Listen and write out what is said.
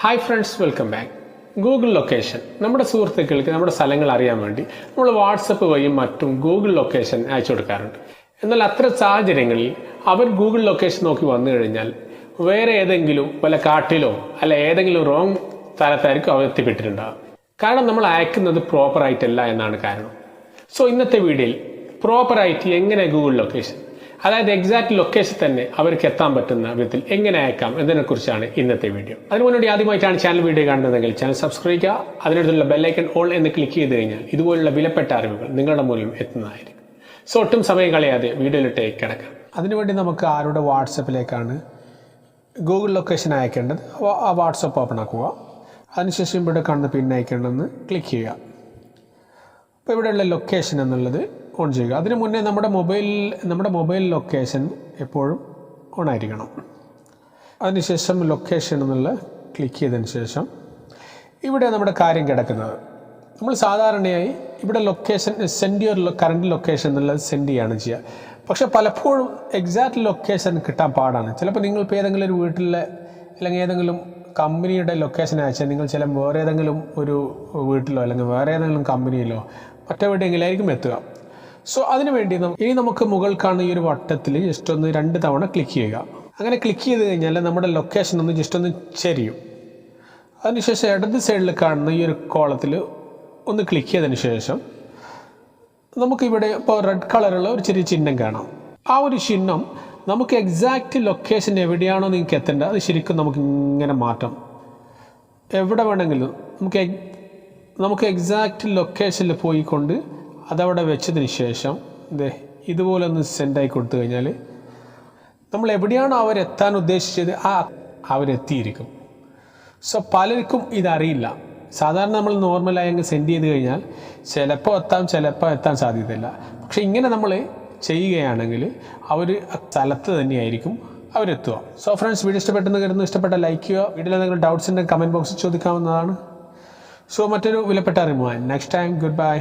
Hi friends welcome back Google location നമ്മുടെ സുഹൃത്തുക്കൾക്ക് നമ്മുടെ സ്ഥലങ്ങൾ അറിയാൻ വേണ്ടി നമ്മൾ വാട്സപ്പ് വഴിയും മറ്റും ഗൂഗിൾ ലൊക്കേഷൻ അയച്ചു കൊടുക്കാറുണ്ട്. എന്നാൽ അത്ര സാഹചര്യങ്ങളിൽ അവർ ഗൂഗിൾ ലൊക്കേഷൻ നോക്കി വന്നു കഴിഞ്ഞാൽ വേറെ ഏതെങ്കിലും വല്ല കാട്ടിലോ അല്ല ഏതെങ്കിലും റോങ് സ്ഥലത്തായിരിക്കും അവർ എത്തിപ്പെട്ടിട്ടുണ്ടാകും കാരണം നമ്മൾ അയക്കുന്നത് പ്രോപ്പറായിട്ടല്ല എന്നാണ് കാരണം. സോ ഇന്നത്തെ വീഡിയോയിൽ പ്രോപ്പറായിട്ട് എങ്ങനെ ഗൂഗിൾ ലൊക്കേഷൻ അതായത് എക്സാക്ട് ലൊക്കേഷൻ തന്നെ അവർക്ക് എത്താൻ പറ്റുന്ന വിധത്തിൽ എങ്ങനെ അയക്കാം എന്നതിനെക്കുറിച്ചാണ് ഇന്നത്തെ വീഡിയോ അതിന് മുന്നോടി ആദ്യമായിട്ടാണ് ചാനൽ വീഡിയോ കാണുന്നതെങ്കിൽ ചാനൽ സബ്സ്ക്രൈബ് ചെയ്യുക. അതിനടുത്തുള്ള ബെല്ലൈക്കൺ ഓൾ എന്ന് ക്ലിക്ക് ചെയ്ത് കഴിഞ്ഞാൽ ഇതുപോലുള്ള വിലപ്പെട്ട അറിവുകൾ നിങ്ങളുടെ മൂലം എത്തുന്നതായിരിക്കും. സോ ഒട്ടും സമയം കളയാതെ വീഡിയോയിലിട്ടേക്ക് കിടക്കാം. അതിനുവേണ്ടി നമുക്ക് ആരുടെ വാട്സപ്പിലേക്കാണ് ഗൂഗിൾ ലൊക്കേഷൻ അയക്കേണ്ടത്? ആ വാട്സപ്പ് ഓപ്പൺ ആക്കുക. അതിനുശേഷം ഇവിടെ കാണുന്ന പിൻ അയക്കേണ്ടതെന്ന് ക്ലിക്ക് ചെയ്യുക. അപ്പോൾ ഇവിടെയുള്ള ലൊക്കേഷൻ എന്നുള്ളത് ഓൺ ചെയ്യുക. അതിനു മുന്നേ നമ്മുടെ മൊബൈൽ നമ്മുടെ മൊബൈൽ ലൊക്കേഷൻ എപ്പോഴും ഓൺ ആയിരിക്കണം. അതിനുശേഷം ലൊക്കേഷൻ എന്നുള്ള ക്ലിക്ക് ചെയ്തതിന് ശേഷം ഇവിടെ നമ്മുടെ കാര്യം കിടക്കുന്നത്. നമ്മൾ സാധാരണയായി ഇവിടെ location send your current location എന്നുള്ളത് സെൻഡ് ചെയ്യുകയാണ് ചെയ്യുക. പക്ഷെ പലപ്പോഴും എക്സാക്റ്റ് ലൊക്കേഷൻ കിട്ടാൻ പാടാണ്. ചിലപ്പോൾ നിങ്ങൾ ഇപ്പോൾ ഏതെങ്കിലും ഒരു വീട്ടിലെ അല്ലെങ്കിൽ ഏതെങ്കിലും കമ്പനിയുടെ ലൊക്കേഷൻ അയച്ചാൽ നിങ്ങൾ ചില വേറെ ഏതെങ്കിലും ഒരു വീട്ടിലോ അല്ലെങ്കിൽ വേറെ ഏതെങ്കിലും കമ്പനിയിലോ മറ്റെവിടെയെങ്കിലായിരിക്കും എത്തുക. സോ അതിനു വേണ്ടി നം- ഇനി നമുക്ക് മുകൾ കാണുന്ന ഈ ഒരു വട്ടത്തിൽ ജസ്റ്റ് ഒന്ന് രണ്ട് തവണ ക്ലിക്ക് ചെയ്യുക. അങ്ങനെ ക്ലിക്ക് ചെയ്ത് കഴിഞ്ഞാൽ നമ്മുടെ ലൊക്കേഷൻ ഒന്ന് ജസ്റ്റ് ഒന്ന് ചെരിയും. അതിനുശേഷം ഇടത് സൈഡിൽ കാണുന്ന ഈ ഒരു കോളത്തിൽ ഒന്ന് ക്ലിക്ക് ചെയ്തതിന് ശേഷം നമുക്കിവിടെ ഇപ്പോൾ റെഡ് കളറുള്ള ഒരു ചെറിയ ചിഹ്നം കാണാം. ആ ഒരു ചിഹ്നം നമുക്ക് എക്സാക്റ്റ് ലൊക്കേഷൻ എവിടെയാണോ നിങ്ങൾക്ക് എത്തേണ്ടത് അത് ശരിക്കും നമുക്ക് ഇങ്ങനെ മാറ്റാം. എവിടെ വേണമെങ്കിലും നമുക്ക് നമുക്ക് എക്സാക്റ്റ് ലൊക്കേഷനിൽ പോയിക്കൊണ്ട് അതവിടെ വെച്ചതിന് ശേഷം ഇതേ ഇതുപോലെ ഒന്ന് സെൻഡായി കൊടുത്തു കഴിഞ്ഞാൽ നമ്മൾ എവിടെയാണോ അവരെത്താൻ ഉദ്ദേശിച്ചത് ആ അവരെത്തിയിരിക്കും. സോ പലർക്കും ഇതറിയില്ല. സാധാരണ നമ്മൾ നോർമലായി അങ്ങ് സെൻഡ് ചെയ്ത് കഴിഞ്ഞാൽ ചിലപ്പോൾ എത്താം ചിലപ്പോൾ എത്താൻ സാധ്യതയില്ല. പക്ഷെ ഇങ്ങനെ നമ്മൾ ചെയ്യുകയാണെങ്കിൽ അവർ സ്ഥലത്ത് തന്നെയായിരിക്കും അവരെത്തുക. സോ ഫ്രണ്ട്സ് വീഡിയോ ഇഷ്ടപ്പെട്ടെന്ന് കരുതുന്നു. ഇഷ്ടപ്പെട്ട ലൈക്ക് ചെയ്യുക. വീഡിയോയിൽ എന്തെങ്കിലും ഡൗട്ട്സ് ഉണ്ടെങ്കിൽ കമന്റ് ബോക്സിൽ ചോദിക്കാവുന്നതാണ്. സോ മറ്റൊരു വിലപ്പെട്ട അറിമുവാൻ നെക്സ്റ്റ് ടൈം ഗുഡ് ബൈ